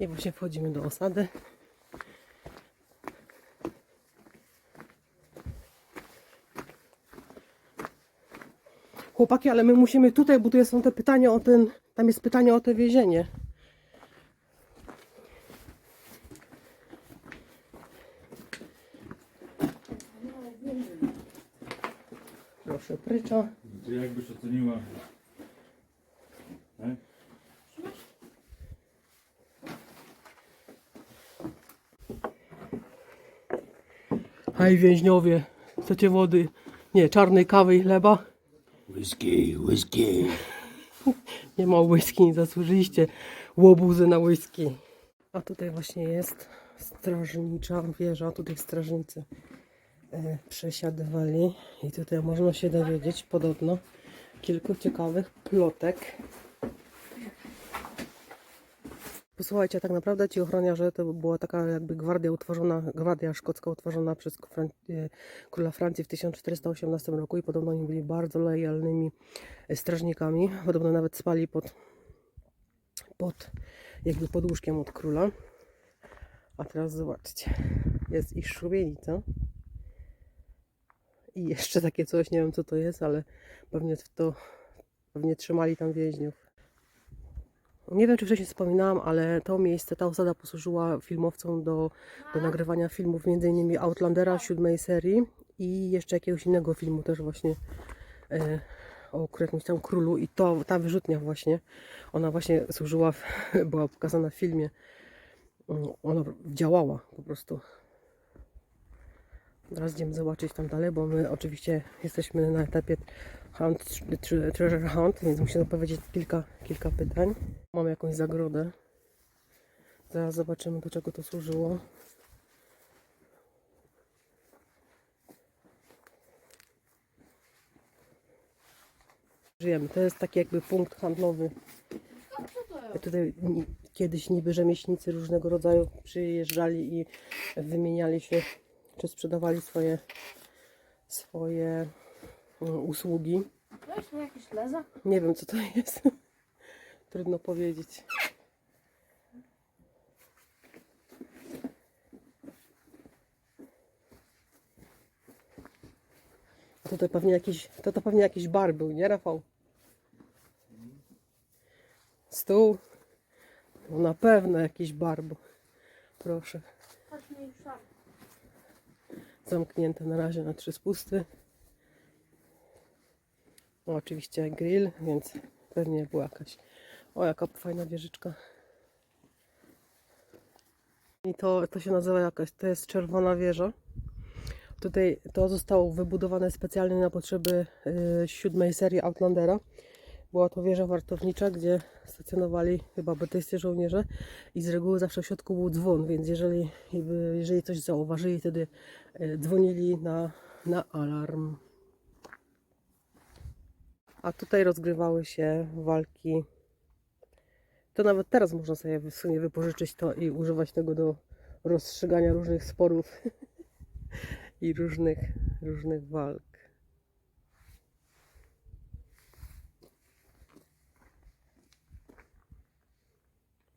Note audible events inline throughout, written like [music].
I właśnie wchodzimy do osady. Chłopaki, ale my musimy tutaj, bo tu są te pytania o ten, tam jest pytanie o to więzienie. Proszę, prycza. Jakbyś oceniła... Tak? Hej więźniowie, chcecie wody? Nie, czarnej kawy i chleba? Whisky, whisky. [laughs] Nie ma whisky, nie zasłużyliście łobuzy na whisky. A tutaj właśnie jest strażnicza wieża, tutaj strażnicy e, przesiadywali i tutaj można się dowiedzieć podobno kilku ciekawych plotek. Posłuchajcie, tak naprawdę ci ochroniarze to była taka jakby gwardia utworzona, gwardia szkocka utworzona przez e, króla Francji w 1418 roku i podobno oni byli bardzo lojalnymi e, strażnikami. Podobno nawet spali pod, pod jakby pod łóżkiem od króla. A teraz zobaczcie, jest ich szubienica. I jeszcze takie coś, nie wiem co to jest, ale pewnie to pewnie trzymali tam więźniów. Nie wiem, czy wcześniej wspominałam, ale to miejsce, ta osada posłużyła filmowcom do, do nagrywania filmów, innymi Outlandera siódmej serii i jeszcze jakiegoś innego filmu też właśnie e, o którymś tam królu i to, ta wyrzutnia właśnie, ona właśnie służyła, w, [laughs] była pokazana w filmie. Mm, Ona działała po prostu. Teraz idziemy zobaczyć tam dalej, bo my oczywiście jesteśmy na etapie hunt, tre- treasure hunt, więc musimy odpowiedzieć kilka, kilka pytań. Mam jakąś zagrodę. Zaraz zobaczymy do czego to służyło. Żyjemy. To jest taki jakby punkt handlowy. Tutaj kiedyś niby rzemieślnicy różnego rodzaju przyjeżdżali i wymieniali się, czy sprzedawali swoje, swoje usługi. Weź mi jakieś leza. Nie wiem, co to jest. [laughs] Trudno powiedzieć. A Tutaj pewnie jakiś, to, to pewnie jakiś bar był, nie Rafał? Stół. No na pewno jakiś bar, bo proszę. Zamknięte na razie na trzy spusty. No, oczywiście grill, więc pewnie była jakaś. O, jaka fajna wieżyczka. I to, to się nazywa jakaś, to jest czerwona wieża. Tutaj to zostało wybudowane specjalnie na potrzeby y, siódmej serii Outlandera. Była to wieża wartownicza, gdzie stacjonowali chyba brytyjscy żołnierze i z reguły zawsze w środku był dzwon, więc jeżeli, jeżeli coś zauważyli, wtedy y, dzwonili na, na alarm. A tutaj rozgrywały się walki. To nawet teraz można sobie w sumie wypożyczyć to i używać tego do rozstrzygania różnych sporów [laughs] i różnych, różnych walk.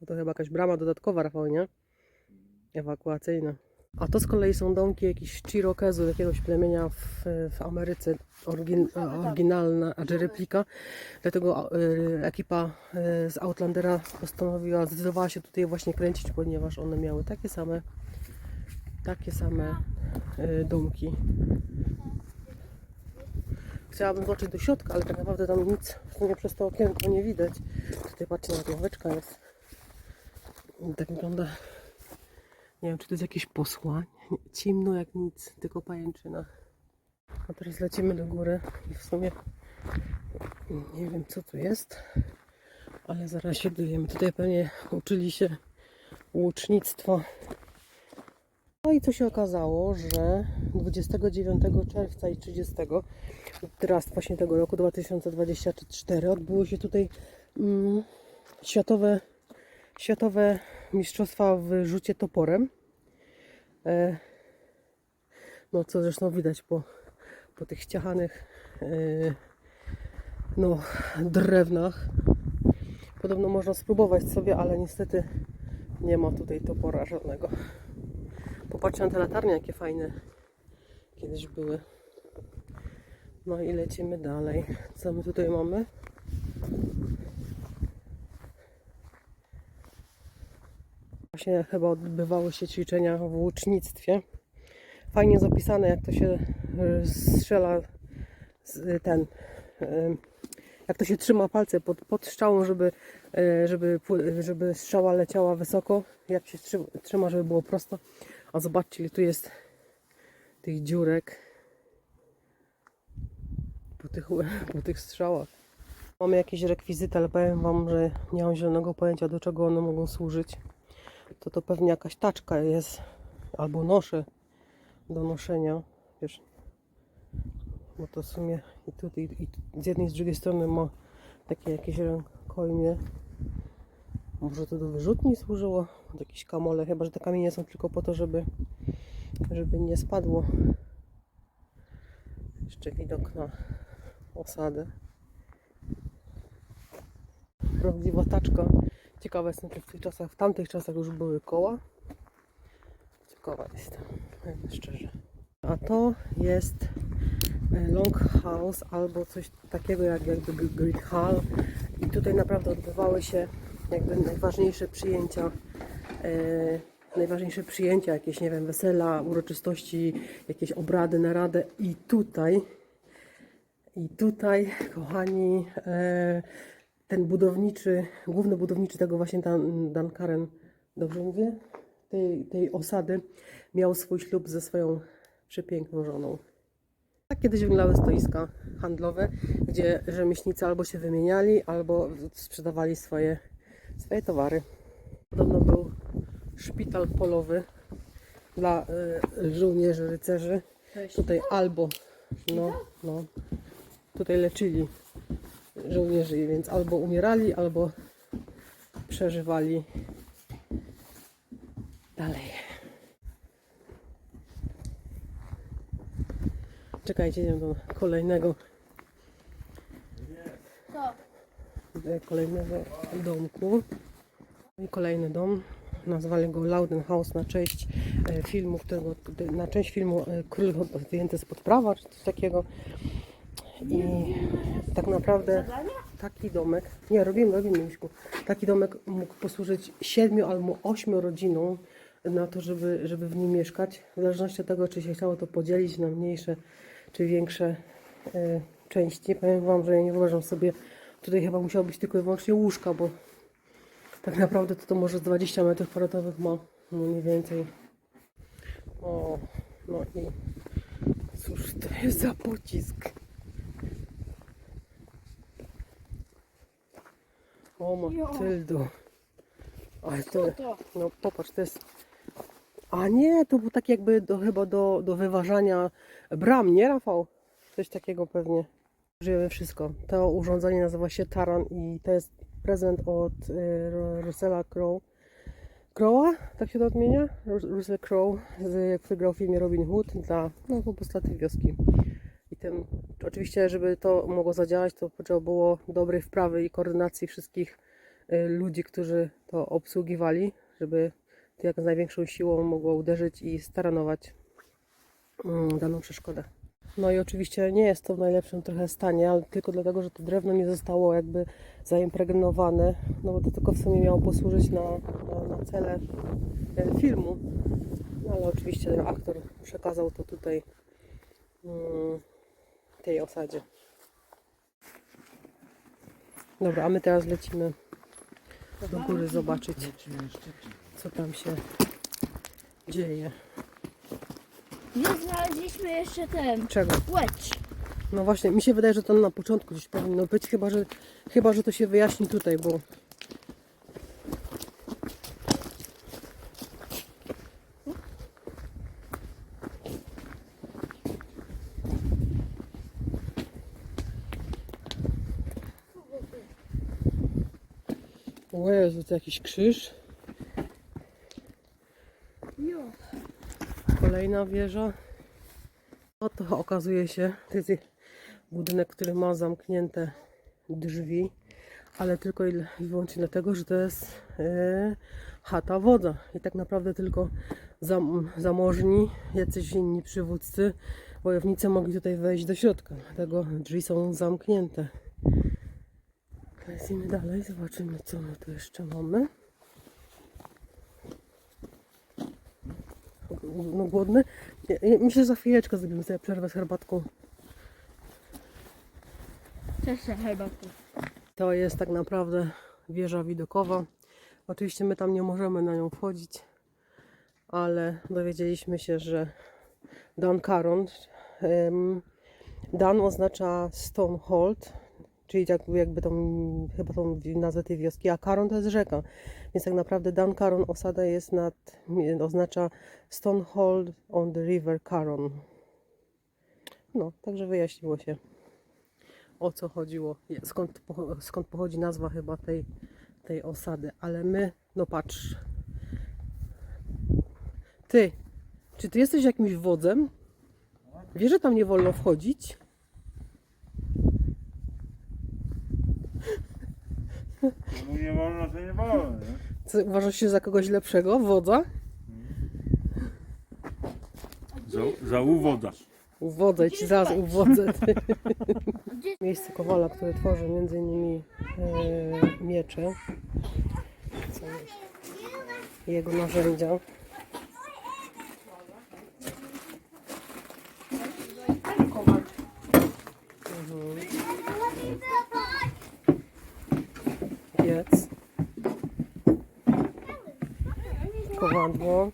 To chyba jakaś brama dodatkowa, Rafał, nie? Ewakuacyjna. A to z kolei są domki jakichś Chirokezów, jakiegoś plemienia w, w Ameryce, orygin, oryginalna, a czy replika. Dlatego y, ekipa y, z Outlandera postanowiła, zdecydowała się tutaj właśnie kręcić, ponieważ one miały takie same, takie same y, domki. Chciałabym zobaczyć do środka, ale tak naprawdę tam nic w sumie przez to okienko nie widać. Tutaj patrzcie, nawet ławeczka jest. I tak wygląda nie wiem, czy to jest jakieś posłanie. Nie, Ciemno jak nic, tylko pajęczyna. A teraz lecimy do góry i w sumie nie wiem, co tu jest, ale zaraz się dowiemy. Tutaj pewnie uczyli się łucznictwa. No i co się okazało, że 29 czerwca i 30 teraz właśnie tego roku 2024 odbyło się tutaj mm, światowe, światowe mistrzostwa w rzucie toporem. E, no co zresztą widać po, po tych ściachanych e, no, drewnach. Podobno można spróbować sobie, ale niestety Nie ma tutaj topora żadnego. Popatrzcie na te latarnie, jakie fajne kiedyś były. No i lecimy dalej. Co my tutaj mamy? Właśnie chyba odbywały się ćwiczenia w łucznictwie. Fajnie zapisane, jak to się y, strzela z, ten, y, jak to się trzyma palce pod, pod strzałą, żeby, y, żeby, żeby strzała leciała wysoko, jak się trzy- trzyma, żeby było prosto. A zobaczcie, ile tu jest tych dziurek po tych, [laughs] po tych strzałach. Mamy jakieś rekwizyty, ale powiem Wam, że nie mam zielonego pojęcia, do czego one mogą służyć. To to pewnie jakaś taczka jest, albo nosze do noszenia, wiesz. Bo to w sumie i tutaj, i tu- z jednej i z drugiej strony ma takie jakieś rękojmie. Może to do wyrzutni służyło? Jakieś kamole, chyba że te kamienie są tylko po to, żeby, żeby nie spadło. Jeszcze widok na osadę. Prawdziwa taczka. Ciekawa jestem, czy w tych czasach, w tamtych czasach już były koła. Ciekawa powiem szczerze. A to jest e, Longhouse albo coś takiego jak jakby Great Hall. I tutaj naprawdę odbywały się jakby najważniejsze przyjęcia. E, najważniejsze przyjęcia, jakieś, nie wiem, wesela, uroczystości, jakieś obrady, narady. I tutaj i tutaj, kochani, e, ten budowniczy, główny budowniczy tego właśnie Dan, Dan Karen, dobrze mówię? Tej, tej osady, miał swój ślub ze swoją przepiękną żoną. Tak kiedyś wyglądały stoiska handlowe, gdzie rzemieślnicy albo się wymieniali, albo sprzedawali swoje, swoje towary. Podobno był szpital polowy dla e, żołnierzy, rycerzy. Tutaj albo, no, no, tutaj leczyli żołnierzy, więc albo umierali, albo przeżywali dalej. Czekajcie, idziemy do kolejnego, do kolejnego domku. I kolejny dom. Nazwali go Loudon House na cześć e, filmu, którego, na część filmu e, Król wyjęty spod prawa, czy coś takiego. I tak naprawdę taki domek, nie robimy, robimy Miśku, taki domek mógł posłużyć siedmiu albo ośmiu rodzinom na to, żeby, żeby w nim mieszkać. W zależności od tego, czy się chciało to podzielić na mniejsze czy większe e, części. Powiem Wam, że ja nie wyobrażam sobie, tutaj chyba musiało być tylko i wyłącznie łóżka, bo tak naprawdę to, to może z 20 metrów kwadratowych ma, no mniej więcej. O, no i cóż to jest za pocisk? O Matyldo. Ale to, to? no popatrz, to jest... A nie, to było tak jakby do, chyba do, do wyważania bram, nie Rafał? Coś takiego pewnie. Użyjemy wszystko. To urządzenie nazywa się Taran i to jest prezent od y, Ru- Russella Crowe. Crowa, tak się to odmienia? Rus- Russell Crowe, z- który grał w filmie Robin Hood dla, no po prostu dla tej wioski. Tym, oczywiście, żeby to mogło zadziałać, to potrzeba było dobrej wprawy i koordynacji wszystkich y, ludzi, którzy to obsługiwali, żeby to jak z największą siłą mogło uderzyć i staranować mm, daną przeszkodę. No i oczywiście nie jest to w najlepszym trochę stanie, ale tylko dlatego, że to drewno nie zostało jakby zaimpregnowane, no bo to tylko w sumie miało posłużyć na, na, na cele e, filmu. No ale oczywiście ten aktor przekazał to tutaj mm, tej osadzie. Dobra, a my teraz lecimy do góry zobaczyć, co tam się dzieje. Nie znaleźliśmy jeszcze ten Czego? łeć. No właśnie, mi się wydaje, że to na początku gdzieś powinno być, chyba że, chyba, że to się wyjaśni tutaj, bo... O Jezu, to jakiś krzyż. Kolejna wieża. Oto okazuje się, to jest budynek, który ma zamknięte drzwi, ale tylko i wyłącznie dlatego, że to jest e, chata wodza. I tak naprawdę tylko zam, zamożni, jacyś inni przywódcy, wojownicy mogli tutaj wejść do środka. Dlatego drzwi są zamknięte. Lecimy dalej, zobaczymy co my tu jeszcze mamy. No głodny? Ja- ja- Myślę, że za chwileczkę zrobimy sobie przerwę z herbatką. Cześć, herbatku. To jest tak naprawdę wieża widokowa. Oczywiście my tam nie możemy na nią wchodzić, ale dowiedzieliśmy się, że Dan Caron. em, Dan oznacza Stonehold, czyli tak jakby tą, chyba tą nazwę tej wioski, a Caron to jest rzeka. Więc tak naprawdę Dan Caron osada jest nad, oznacza Stonehold on the River Caron. No, także wyjaśniło się o co chodziło, skąd, skąd pochodzi nazwa chyba tej, tej osady. Ale my, no patrz. Ty, czy ty jesteś jakimś wodzem? Wiesz, że tam nie wolno wchodzić? No nie wolno, to nie wolno. Nie? Co, uważasz się za kogoś lepszego, wodza? Za, za uwodarz. Uwodzę ci, zaraz uwodzę. Ty. [laughs] Miejsce Kowala, które tworzy między innymi e, miecze. Co jest? Jego narzędzia. Piec. Kowadło.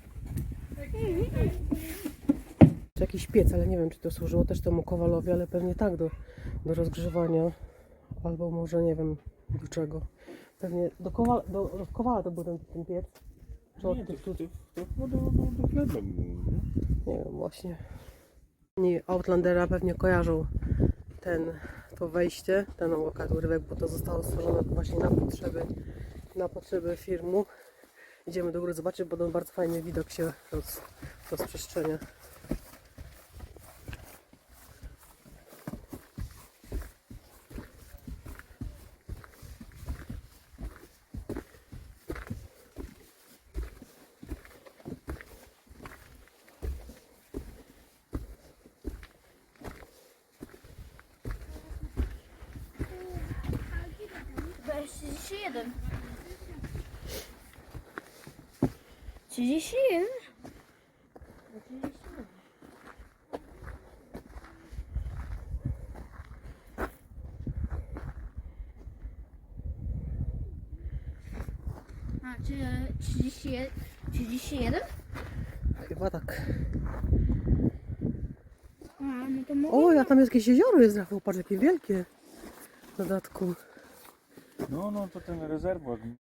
Jakiś piec, ale nie wiem, czy to służyło też temu kowalowi, ale pewnie tak do, do rozgrzewania. Albo może nie wiem do czego. Pewnie do, kowala, do, do kowala to był ten, ten piec. Czy od Nie, to, to, to, to do, do, do chleba? Nie wiem, właśnie. Nie, Outlandera pewnie kojarzą ten, to wejście, ten łokat urywek, bo to zostało stworzone właśnie na potrzeby, na potrzeby filmu. Idziemy do góry zobaczyć, bo tam bardzo fajny widok się roz, rozprzestrzenia. Chyba jest 31. 31? A, czy 31? 31? Chyba tak. A, no to mogę. O, ja tam jest jakieś jezioro jest, Rafał, patrz jakie wielkie. W dodatku. No, no to ten rezerwat.